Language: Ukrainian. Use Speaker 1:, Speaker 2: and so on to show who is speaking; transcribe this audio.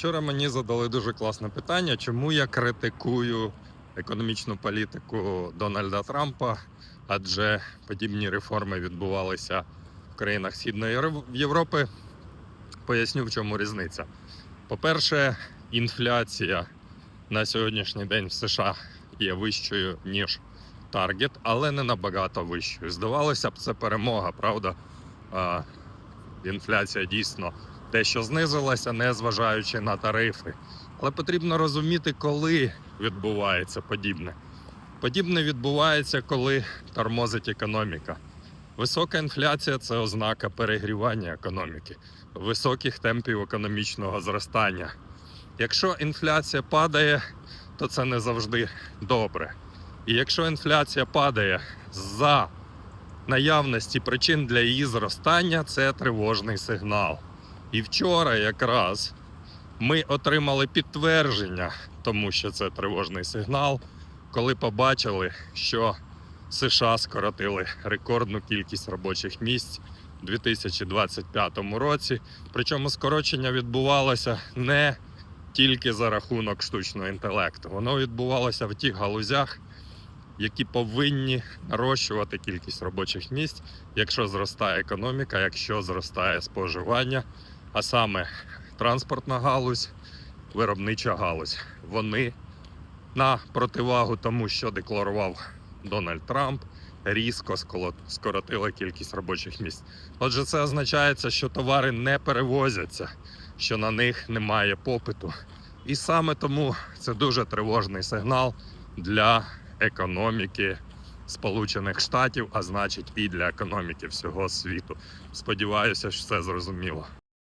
Speaker 1: Вчора мені задали дуже класне питання, чому я критикую економічну політику Дональда Трампа, адже подібні реформи відбувалися в країнах Східної Європи. Поясню, в чому різниця. По-перше, інфляція на сьогоднішній день в США є вищою, ніж таргет, але не набагато вищою. Здавалося б, це перемога, правда? А, інфляція дійсно дещо знизилася, не зважаючи на тарифи. Але потрібно розуміти, коли відбувається подібне. Подібне відбувається, коли тормозить економіка. Висока інфляція це ознака перегрівання економіки, високих темпів економічного зростання. Якщо інфляція падає, то це не завжди добре. І якщо інфляція падає за наявності причин для її зростання, це тривожний сигнал. І вчора якраз ми отримали підтвердження, тому що це тривожний сигнал, коли побачили, що США скоротили рекордну кількість робочих місць у 2025 році. Причому скорочення відбувалося не тільки за рахунок штучного інтелекту, воно відбувалося в тих галузях, які повинні нарощувати кількість робочих місць, якщо зростає економіка, якщо зростає споживання, а саме транспортна галузь, виробнича галузь. Вони на противагу тому, що декларував Дональд Трамп, різко скоротили кількість робочих місць. Отже, це означає, що товари не перевозяться, що на них немає попиту. І саме тому це дуже тривожний сигнал для економіки Сполучених Штатів, а значить і для економіки всього світу. Сподіваюся, що це зрозуміло.